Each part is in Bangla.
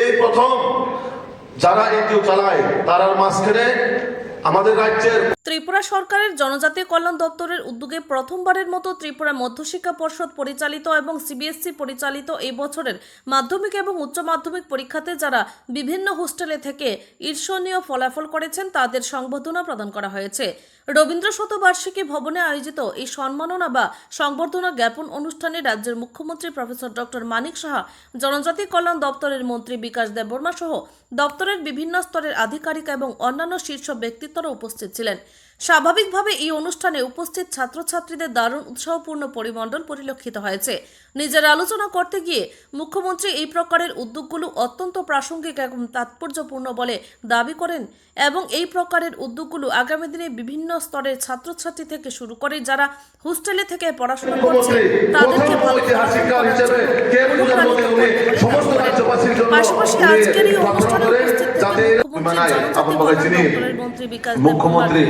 এই প্রথম যারা এটিও চালায় তারার মাঝখানে আমাদের রাজ্যের ত্রিপুরা সরকারের জনজাতীয় কল্যাণ দপ্তরের উদ্যোগে প্রথমবারের মতো ত্রিপুরা মধ্যশিক্ষা পর্ষদ পরিচালিত এবং সিবিএসসি পরিচালিত এই বছরের মাধ্যমিক এবং উচ্চ মাধ্যমিক পরীক্ষাতে যারা বিভিন্ন হোস্টেলে থেকে ঈর্ষণীয় ফলাফল করেছেন, তাদের সংবর্ধনা প্রদান করা হয়েছে। রবীন্দ্র শতবার্ষিকী ভবনে আয়োজিত এই সম্মাননা বা সংবর্ধনা জ্ঞাপন অনুষ্ঠানে রাজ্যের মুখ্যমন্ত্রী প্রফেসর ডক্টর মানিক সাহা জনজাতি কল্যাণ দপ্তরের মন্ত্রী বিকাশ দেববর্মা সহ দপ্তরের বিভিন্ন স্তরের আধিকারিক এবং অন্যান্য শীর্ষ ব্যক্তিত্বরা উপস্থিত ছিলেন। স্বাভাবিকভাবে এই অনুষ্ঠানে উপস্থিত ছাত্রছাত্রীদের দারুণ উৎসাহপূর্ণ পরিমণ্ডল পরিলক্ষিত হয়েছে। নিজের আলোচনা করতে গিয়ে মুখ্যমন্ত্রী এই প্রকারের উদ্যোগগুলো অত্যন্ত প্রাসঙ্গিক এবং তাৎপর্যপূর্ণ বলে দাবি করেন এবং এই প্রকারের উদ্যোগগুলো আগামী দিনে বিভিন্ন স্তরের ছাত্রছাত্রী থেকে শুরু করে যারা হোস্টেলে থেকে পড়াশোনা করছে তাদেরকে পাশাপাশি আজকের এই অনুষ্ঠানে মুখ্যমন্ত্রী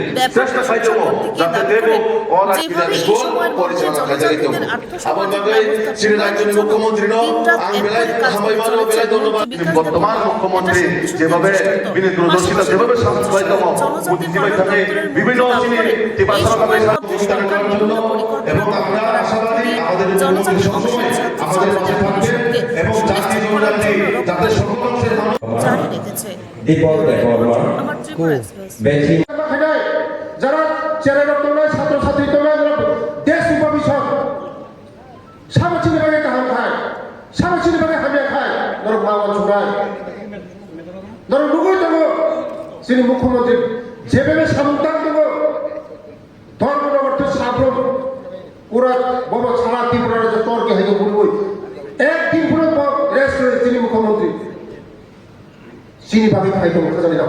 মানো ধন্যবাদ। বর্তমান মুখ্যমন্ত্রী যেভাবে দূরদর্শিতা যেভাবে সাংস্কৃতিকতম বিভিন্ন এবং আমরা আশাবাদী আমাদের পাশে থাকবে এবং জাতি জনজাতি যাতে দীপক ত্রিপুরা বেঞ্চিং মাথায় যারা রক্ত নয় ছাত্রছাত্রী তোমরা দেশ ভবিষ্যৎ সামচিনি ভাগে কাহাম খায় সামচিনি ভাগে হামিয়া খায় ধরো মাওয়া চুড়ায় ধরো লুগুই দেবো তিনি মুখ্যমন্ত্রী যেভাবে সামন্তান দেবো ধর্মনগর সাবরম পুরা বড় সারা ত্রিপুরার যে তর্কে হয়তো বলবই। একদিন পুরো রেস্ট করে তিনি মুখ্যমন্ত্রী 진입하겠다 했던 거잖아 다.